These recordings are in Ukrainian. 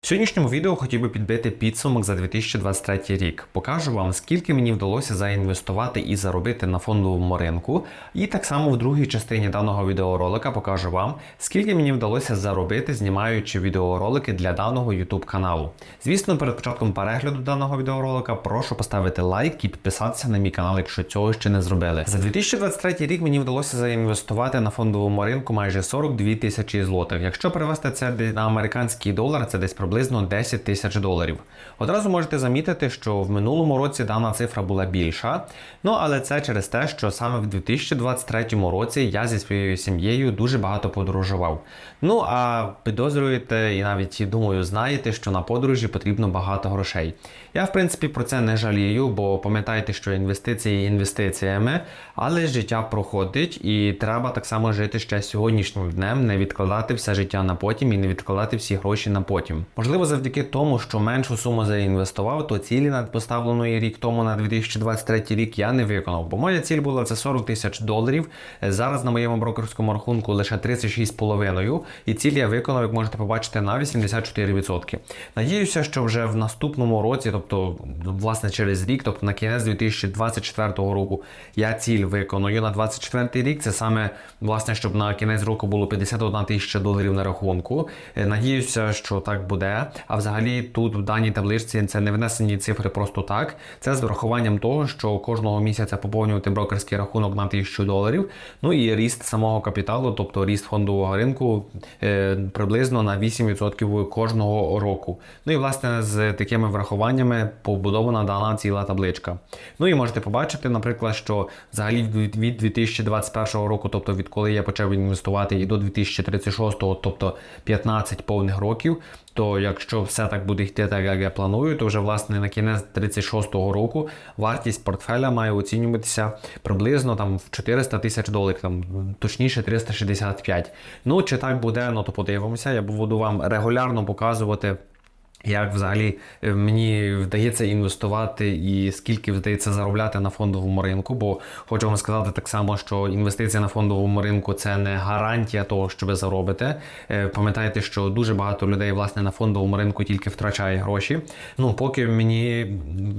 В сьогоднішньому відео хотів би підбити підсумок за 2023 рік. Покажу вам, скільки мені вдалося заінвестувати і заробити на фондовому ринку. І так само в другій частині даного відеоролика покажу вам, скільки мені вдалося заробити, знімаючи відеоролики для даного YouTube каналу. Звісно, перед початком перегляду даного відеоролика прошу поставити лайк і підписатися на мій канал, якщо цього ще не зробили. За 2023 рік мені вдалося заінвестувати на фондовому ринку майже 42 тисячі злотих. Якщо перевести це на американський долар, це десь приблизно 10 тисяч доларів. Одразу можете замітити, що в минулому році дана цифра була більша. Ну але це через те, що саме в 2023 році я зі своєю сім'єю дуже багато подорожував. Ну а підозрюєте і навіть думаю, знаєте, що на подорожі потрібно багато грошей. Я в принципі про це не жалію, бо пам'ятайте, що інвестиції інвестиціями, але життя проходить і треба так само жити ще сьогоднішнім днем, не відкладати все життя на потім і не відкладати всі гроші на потім. Можливо, завдяки тому, що меншу суму заінвестував, то цілі над поставленої рік тому на 2023 рік я не виконав, бо моя ціль була це 40 тисяч доларів. Зараз на моєму брокерському рахунку лише 36,5, і ціль я виконав, як можете побачити, на 84%. Надіюся, що вже в наступному році, тобто власне через рік, тобто на кінець 2024 року, я ціль виконую на 24 рік. Це саме власне, щоб на кінець року було 51 тисяча доларів на рахунку. Е, Надіюся, що так буде. А взагалі тут в даній табличці це не внесені цифри просто так. Це з врахуванням того, що кожного місяця поповнювати брокерський рахунок на 1000 доларів. Ну і ріст самого капіталу, тобто ріст фондового ринку е, приблизно на 8% кожного року. Ну і власне з такими врахуваннями побудована дана ціла табличка. Ну і можете побачити, наприклад, що взагалі від 2021 року, тобто відколи я почав інвестувати, і до 2036, тобто 15 повних років. То якщо все так буде йти, так як я планую, то вже власне на кінець 36-го року вартість портфеля має оцінюватися приблизно там в 400 тисяч доларів, там точніше 365. Ну чи так буде, ну то подивимося. Я буду вам регулярно показувати. Як взагалі е, мені вдається інвестувати і скільки вдається заробляти на фондовому ринку? Бо хочу вам сказати так само, що інвестиція на фондовому ринку це не гарантія того, що ви заробите. Е, Пам'ятайте, що дуже багато людей власне на фондовому ринку тільки втрачає гроші. Ну поки мені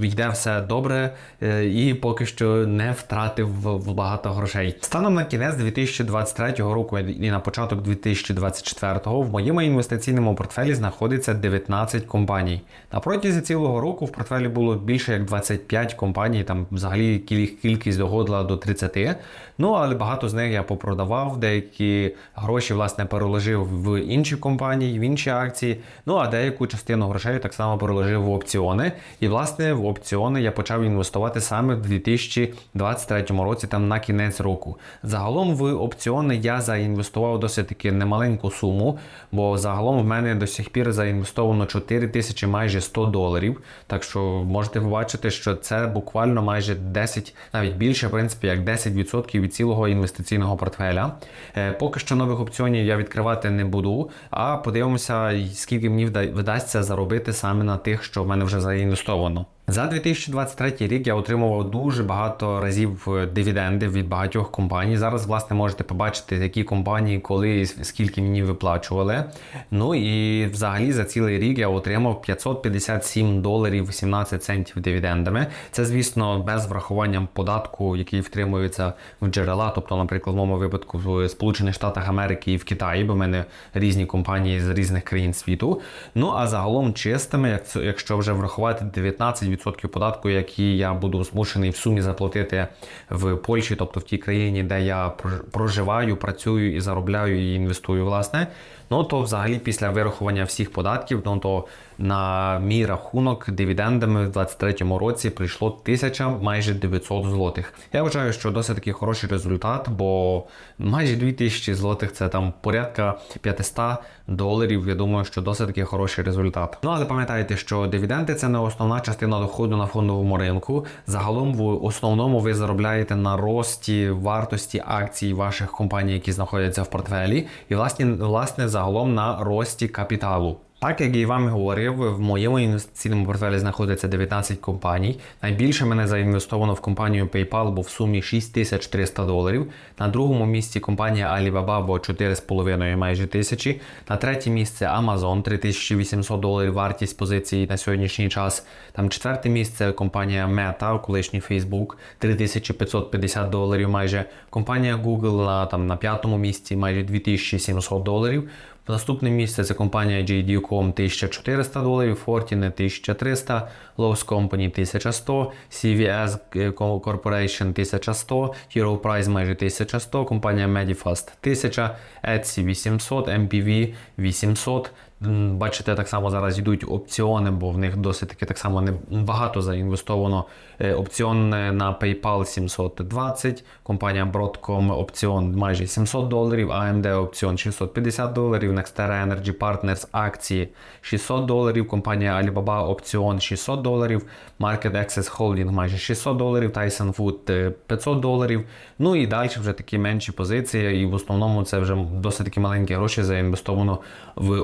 йде все добре е, і поки що не втратив багато грошей. Станом на кінець 2023 року і на початок 2024 в моєму інвестиційному портфелі знаходиться 19 компаній. На протязі цілого року в портфелі було більше як 25 компаній, там взагалі кількість доходила до 30. Ну але багато з них я попродавав, деякі гроші власне переложив в інші компанії, в інші акції. Ну а деяку частину грошей так само переложив в опціони. І власне в опціони я почав інвестувати саме в 2023 році, там на кінець року. Загалом в опціони я заінвестував досить таки немаленьку суму, бо загалом в мене до сих пір заінвестовано 4 тисячі майже 100 доларів. Так що можете побачити, що це буквально майже 10, навіть більше, в принципі, як 10% від цілого інвестиційного портфеля. Е, Поки що нових опціонів я відкривати не буду, а подивимося, скільки мені вдасться заробити саме на тих, що в мене вже заінвестовано. За 2023 рік я отримував дуже багато разів е, дивіденди від багатьох компаній. Зараз, власне, можете побачити, які компанії, коли і скільки мені виплачували. Ну і взагалі за цілий рік я отримав 557 доларів 18 центів дивідендами. Це, звісно, без врахування податку, який втримується в джерела. Тобто, наприклад, в моєму випадку в Сполучених Штатах Америки і в Китаї, бо в мене різні компанії з різних країн світу. Ну а загалом чистими, якщо вже врахувати 19% податку, який я буду змушений в сумі заплатити в Польщі, тобто в тій країні, де я проживаю, працюю і заробляю і інвестую, власне. Ну то взагалі після вирахування всіх податків, ну то на мій рахунок дивідендами в 2023 році прийшло 1000 майже 900 злотих. Я вважаю, що досить таки хороший результат, бо майже 2000 злотих це там порядка 500 доларів. Я думаю, що досить таки хороший результат. Ну але пам'ятайте, що дивіденди це не основна частина доходу на фондовому ринку. Загалом в основному ви заробляєте на рості вартості акцій ваших компаній, які знаходяться в портфелі, і власне, власне загалом на рості капіталу. Так як я вам говорив, в моєму інвестиційному портфелі знаходиться 19 компаній. Найбільше мене заінвестовано в компанію PayPal, бо в сумі 6300 доларів. На другому місці компанія Alibaba, бо 4,5 майже тисячі. На третє місце Amazon 3800 доларів вартість позиції на сьогоднішній час. Там четверте місце компанія Meta, колишній Facebook, 3550 доларів майже. Компанія Google на, там, на п'ятому місці майже 2700 доларів. Наступне місце це компанія JD.com 1400 доларів, Fortinet 1300, Lowe's Company 1100, CVS Corporation 1100, Hero Price майже 1100, компанія Medifast 1000, Etsy 800, MPV 800. Бачите, так само зараз йдуть опціони, бо в них досить таки так само не багато заінвестовано. Е, Опціон е, на PayPal 720, компанія Broadcom опціон майже 700 доларів, AMD опціон 650 доларів, Nextera Energy Partners акції 600 доларів, компанія Alibaba опціон 600 доларів, Market Access Holding майже 600 доларів, Tyson Food е, 500 доларів. Ну і далі вже такі менші позиції, і в основному це вже досить такі маленькі гроші заінвестовано в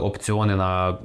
опціони на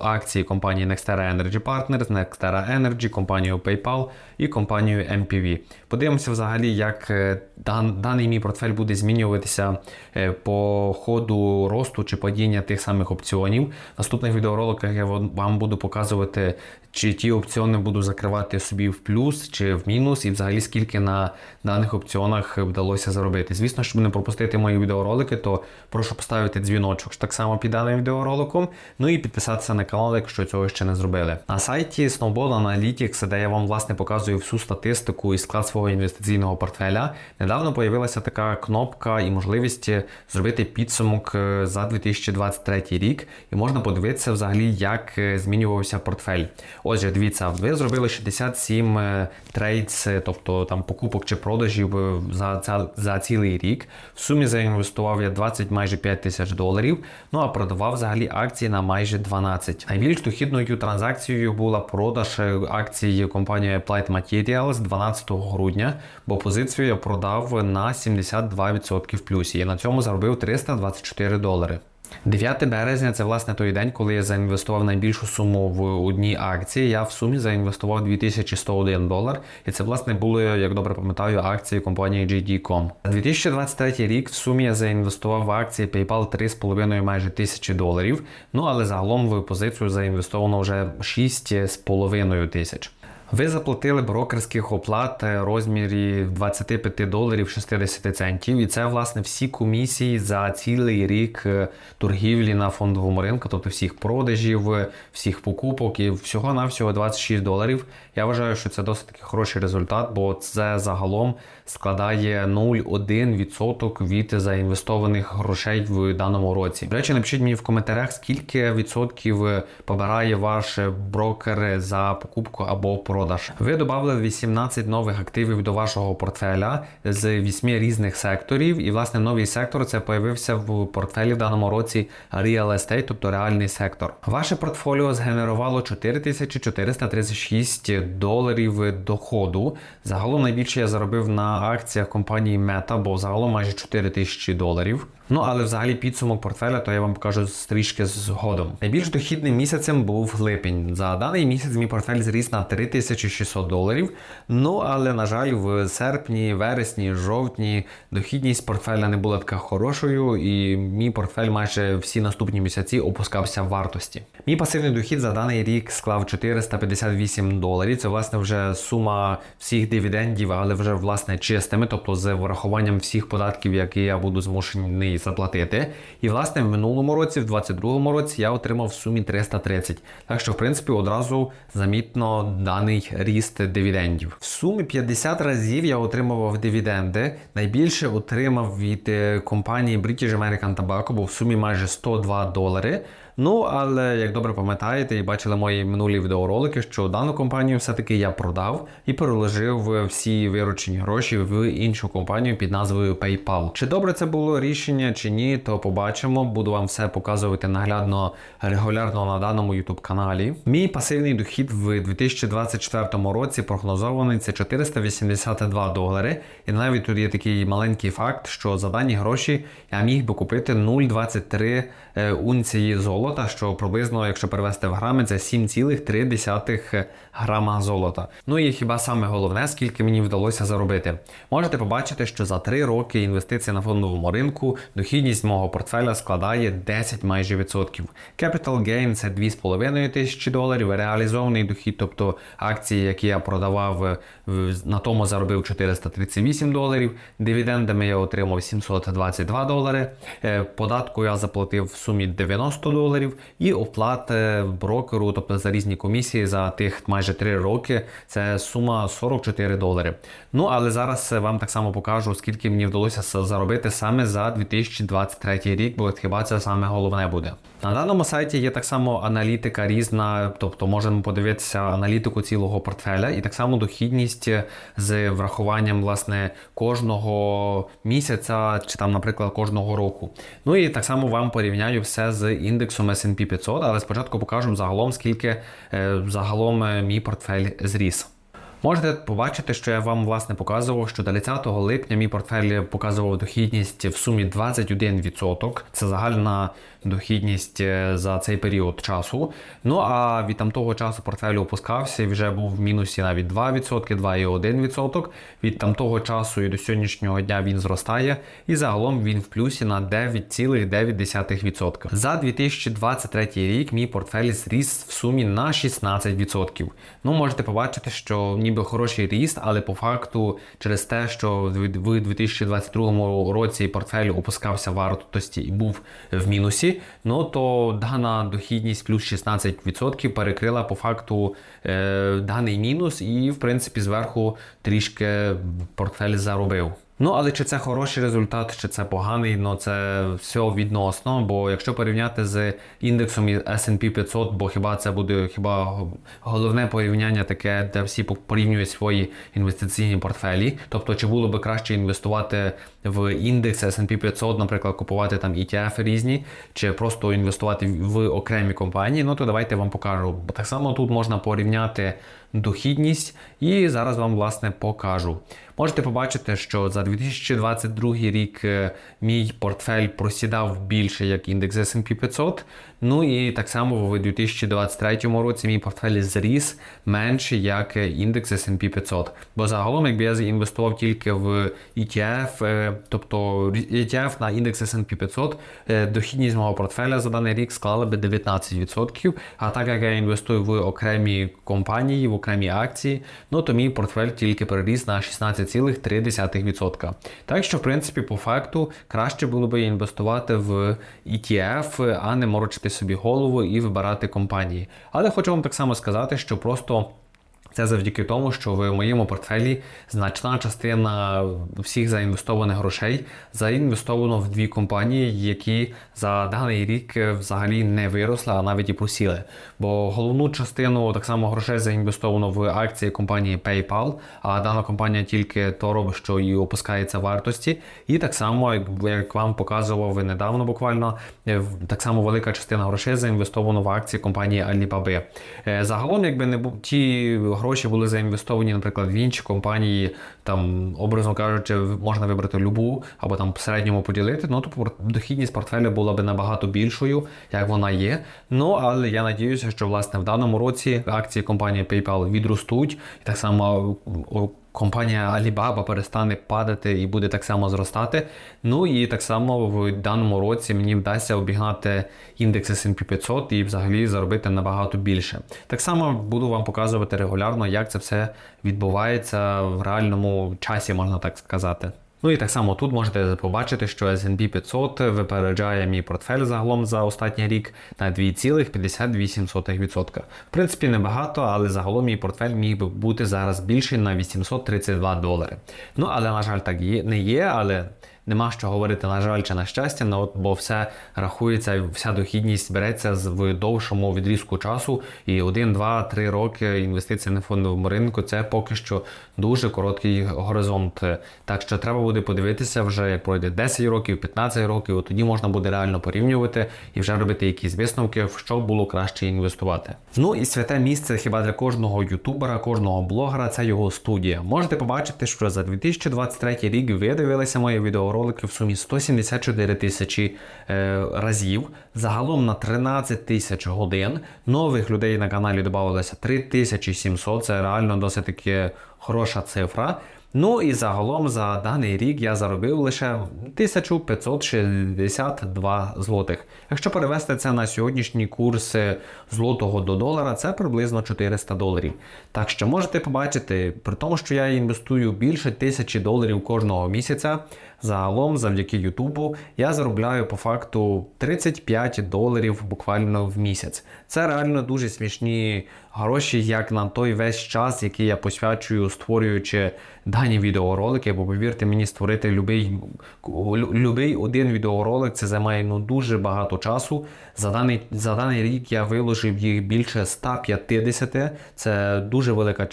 акції компанії Nextera Energy Partners, Nextera Energy, компанію PayPal і компанію MPV. Подивимося взагалі, як е, дан, даний мій портфель буде змінюватися е, по ходу росту чи падіння тих самих опціонів. В наступних відеороликах я вам буду показувати, чи ті опціони буду закривати собі в плюс чи в мінус, і взагалі скільки на даних опціонах вдалося заробити. Звісно, щоб не пропустити мої відеоролики, то прошу поставити дзвіночок так само під даним відеороликом. Ну і підписатися на канал, якщо цього ще не зробили. На сайті Snowball Analytics, де я вам власне показую всю статистику і склад свого інвестиційного портфеля, недавно появилася така кнопка і можливість зробити підсумок е, за 2023 рік, і можна подивитися взагалі, як е, змінювався портфель. Отже, дивіться, ви зробили 67 е, трейдс, тобто там покупок чи продажів за, за цілий рік. В сумі заінвестував я 20 майже 5 тисяч доларів. Ну а продавав взагалі акції на майже 12. Найбільш дохідною транзакцією була продаж акції акцій компанії Applied Materials 12 грудня, бо позицію я продав на 72% в плюсі і на цьому заробив 324 долари. 9 березня це власне той день, коли я заінвестував найбільшу суму в одній акції. Я в сумі заінвестував 2101 долар, і це власне були, як добре пам'ятаю, акції компанії JD.com. За 2023 рік в сумі я заінвестував в акції PayPal 3,5 майже тисячі доларів. Ну але загалом в позицію заінвестовано вже 6,5 тисяч. Ви заплатили брокерських оплат в розмірі 25 доларів 60 центів, і це власне всі комісії за цілий рік е, торгівлі на фондовому ринку, тобто всіх продажів, всіх покупок і всього навсього 26 доларів. Я вважаю, що це досить таки хороший результат, бо це загалом складає 0,1% від заінвестованих грошей в даному році. До речі, напишіть мені в коментарях, скільки відсотків побирає ваш брокер за покупку або продаж. Ви додали 18 нових активів до вашого портфеля з 8 різних секторів, і власне новий сектор це появився в портфелі в даному році Real Estate, тобто реальний сектор. Ваше портфоліо згенерувало 4436 доларів доходу. Загалом найбільше я заробив на акціях компанії Meta, бо загалом майже 4000 доларів. Ну але взагалі підсумок портфеля, то я вам покажу трішки згодом. Найбільш дохідним місяцем був липень. За даний місяць мій портфель зріс на 3600 доларів. Ну але на жаль, в серпні, вересні, жовтні дохідність портфеля не була така хорошою, і мій портфель майже всі наступні місяці опускався в вартості. Мій пасивний дохід за даний рік склав 458 доларів. Це власне вже сума всіх дивідендів, але вже власне чистими, тобто з врахуванням всіх податків, які я буду змушений заплатити. І власне в минулому році, в 2022 році, я отримав в сумі 330. Так що, в принципі, одразу замітно даний ріст дивідендів. В сумі 50 разів я отримував дивіденди. Найбільше отримав від е, компанії British American Tobacco, бо в сумі майже 102 долари. Ну, але як добре пам'ятаєте і бачили мої минулі відеоролики, що дану компанію все-таки я продав і переложив всі виручені гроші в іншу компанію під назвою PayPal. Чи добре це було рішення, чи ні, то побачимо. Буду вам все показувати наглядно регулярно на даному YouTube каналі. Мій пасивний дохід в 2024 році прогнозований це 482 долари. І навіть тут є такий маленький факт, що за дані гроші я міг би купити 0,23 е, унції золота золота, що приблизно, якщо перевести в грами, це 7,3 грама золота. Ну і хіба саме головне, скільки мені вдалося заробити. Можете побачити, що за 3 роки інвестицій на фондовому ринку дохідність мого портфеля складає 10 майже відсотків. Capital Gain – це 2,5 тисячі доларів, реалізований дохід, тобто акції, які я продавав, е, на тому заробив 438 доларів. Дивідендами я отримав 722 долари. Е, Податку я заплатив в сумі 90 доларів. І оплат е, брокеру, тобто за різні комісії за тих майже 3 роки, це сума 44 долари. Ну але зараз вам так само покажу, скільки мені вдалося заробити саме за 2023 рік, бо хіба це саме головне буде. На даному сайті є так само аналітика різна, тобто можемо подивитися аналітику цілого портфеля, і так само дохідність з врахуванням власне кожного місяця чи там, наприклад, кожного року. Ну і так само вам порівняю все з індексом S&P 500, але спочатку покажемо загалом, скільки е, загалом е, мій портфель зріс. Можете побачити, що я вам власне показував, що до 30 липня мій портфель показував дохідність в сумі 21%. Це загальна дохідність е, за цей період часу. Ну а від там того часу портфель опускався і вже був в мінусі навіть 2%, 2,1%. Від там того часу і до сьогоднішнього дня він зростає, і загалом він в плюсі на 9,9%. За 2023 рік мій портфель зріс в сумі на 16%. Ну, можете побачити, що ніби хороший ріст, але по факту через те, що в в 2022 році портфель опускався вартості і був в мінусі, ну то дана дохідність плюс 16% перекрила по факту е, даний мінус, і в принципі зверху трішки портфель заробив. Ну, але чи це хороший результат, чи це поганий, ну це все відносно. Бо якщо порівняти з індексом S&P 500, бо хіба це буде хіба головне порівняння таке, де всі порівнюють свої інвестиційні портфелі. Тобто, чи було би краще інвестувати в індекс S&P 500, наприклад, купувати там ETF різні, чи просто інвестувати в окремі компанії, ну то давайте вам покажу. Бо так само тут можна порівняти дохідність, і зараз вам власне покажу. Можете побачити, що за 2022 рік е, мій портфель просідав більше як індекс S&P 500. Ну і так само в 2023 році мій портфель зріс менше як е, індекс S&P 500. Бо загалом, якби я інвестував тільки в ETF, е, тобто ETF на індекс S&P 500, е, дохідність мого портфеля за даний рік склала би 19%. А так як я інвестую в окремі компанії, в окремі акції, ну то мій портфель тільки переріс на 16,3%. Так що, в принципі, по факту краще було би інвестувати в ETF, а не морочити собі голову і вибирати компанії. Але хочу вам так само сказати, що просто. Це завдяки тому, що в моєму портфелі значна частина всіх заінвестованих грошей заінвестовано в дві компанії, які за даний рік взагалі не виросли, а навіть і просіли. Бо головну частину так само грошей заінвестовано в акції компанії PayPal, а дана компанія тільки то робить, що і опускається вартості. І так само, як, вам показував недавно, буквально е, так само велика частина грошей заінвестовано в акції компанії Alibaba. Е, Загалом, якби не ті гроші були заінвестовані, наприклад, в інші компанії, там, образно кажучи, можна вибрати любу або там в середньому поділити, ну то пор- дохідність портфеля була би набагато більшою, як вона є. Ну але я надіюся, що власне в даному році акції компанії PayPal відростуть, і так само компанія Alibaba перестане падати і буде так само зростати. Ну і так само в даному році мені вдасться обігнати індекс S&P 500 і взагалі заробити набагато більше. Так само буду вам показувати регулярно, як це все відбувається в реальному часі, можна так сказати. Ну і так само тут можете побачити, що S&P 500 випереджає мій портфель загалом за останній рік на 2,58%. В принципі, небагато, але загалом мій портфель міг би бути зараз більший на 832 долари. Ну але на жаль, так є, не є, але. Нема що говорити, на жаль, чи на щастя, ну, от, бо все рахується, вся дохідність береться в довшому відрізку часу. І 1, 2, 3 роки інвестиції на фондовому ринку це поки що дуже короткий горизонт. Так що треба буде подивитися вже, як пройде 10 років, 15 років, от тоді можна буде реально порівнювати і вже робити якісь висновки, в що було краще інвестувати. Ну і святе місце хіба для кожного ютубера, кожного блогера це його студія. Можете побачити, що за 2023 рік ви дивилися моє відео відеоролики в сумі 174 тисячі е, разів, загалом на 13 тисяч годин. Нових людей на каналі додалося 3700, це реально досить таки хороша цифра. Ну і загалом за даний рік я заробив лише 1562 злотих. Якщо перевести це на сьогоднішні курси злотого до долара, це приблизно 400 доларів. Так що можете побачити, при тому, що я інвестую більше тисячі доларів кожного місяця, загалом завдяки Ютубу я заробляю по факту 35 доларів буквально в місяць. Це реально дуже смішні гроші, як на той весь час, який я посвячую, створюючи дані відеоролики, бо повірте мені, створити любий, лю- любий один відеоролик це займає ну, дуже багато часу. За даний, за даний рік я виложив їх більше 150. Це дуже велика,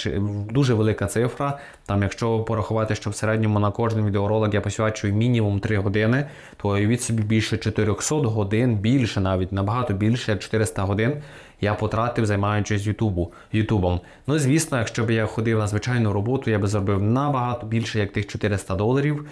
дуже велика цифра. Там, якщо порахувати, що в середньому на кожен відеоролик я посвячую мінімум 3 години, то уявіть собі більше 400 годин, більше навіть набагато більше, 400 годин я потратив, займаючись Ютубу, Ютубом. Ну, звісно, якщо б я ходив на звичайну роботу, я би заробив набагато більше, як тих 400 доларів.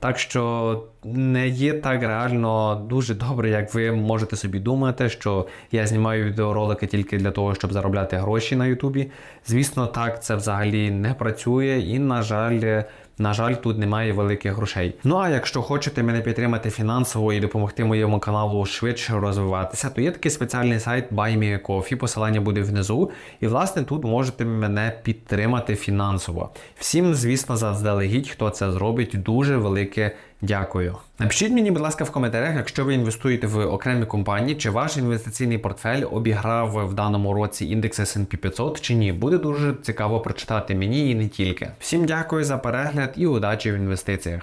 Так що не є так реально дуже добре, як ви можете собі думати, що я знімаю відеоролики тільки для того, щоб заробляти гроші на Ютубі. Звісно, так це взагалі не працює, і, на жаль, на жаль, тут немає великих грошей. Ну а якщо хочете мене підтримати фінансово і допомогти моєму каналу швидше розвиватися, то є такий спеціальний сайт BuyMeACoffee, посилання буде внизу. І власне тут можете мене підтримати фінансово. Всім, звісно, заздалегідь, хто це зробить, дуже велике дякую. Напишіть мені, будь ласка, в коментарях, якщо ви інвестуєте в окремі компанії, чи ваш інвестиційний портфель обіграв в даному році індекс S&P 500 чи ні. Буде дуже цікаво прочитати мені і не тільки. Всім дякую за перегляд і удачі в інвестиціях.